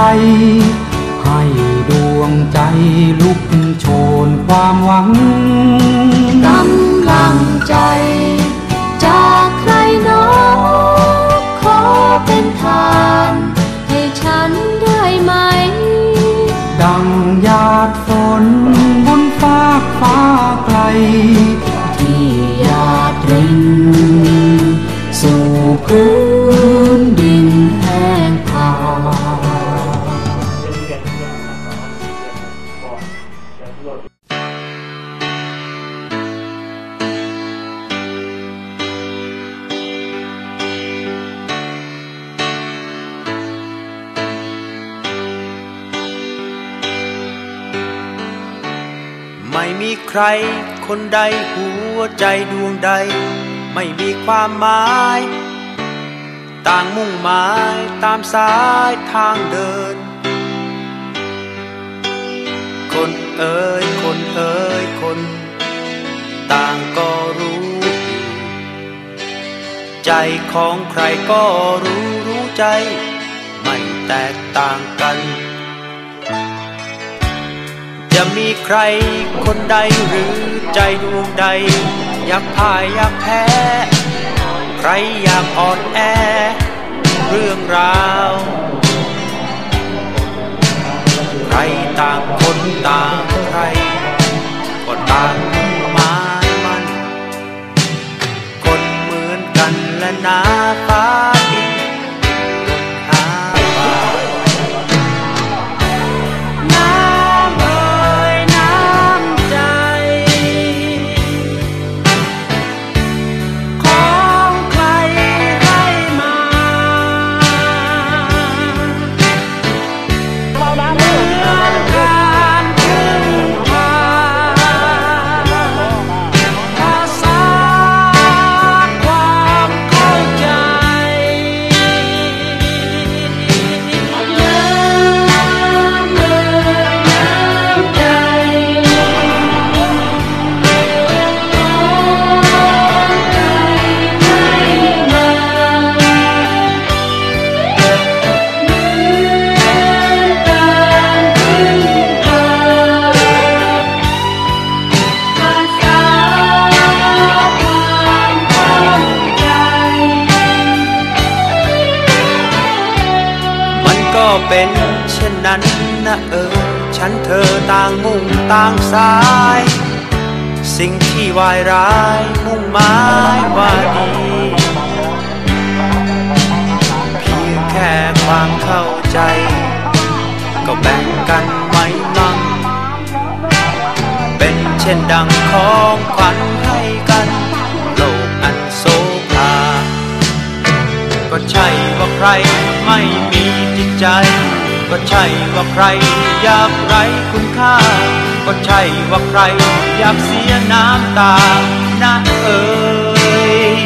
ใจให้ดวงใจลุกโชนความหวัง ม่มีใคร คนใดหัวใจดวงใด ไม่มีความหมาย ต่างมุ่งหมายตามสายทางเดิน คนเอ่ยคนเอ่ยคน ต่างก็รู้อยู่ใจของใครก็รู้รู้ใจ ไม่แตกต่างกัน มีใครคนใดหรือใจดวงใด อยากพ่ายอยากแพ้ ใครอยากอ่อนแอ เรื่องราว เป็นเช่นนั้นนะเออ ฉันเธอต่างมุ่งต่างสาย สิ่งที่วายร้ายมุ่งหมายว่าดีเพียงแค่ความเข้าใจ ก็แบ่งกันไม่มั่งเป็นเช่นดังของขวัญ ก็ใช่ว่าใครไม่มีจิตใจ ก็ใช่ว่าใครอยากไรคุณค่า ก็ใช่ว่าใครอยากเสียน้ำตานะเอ่ย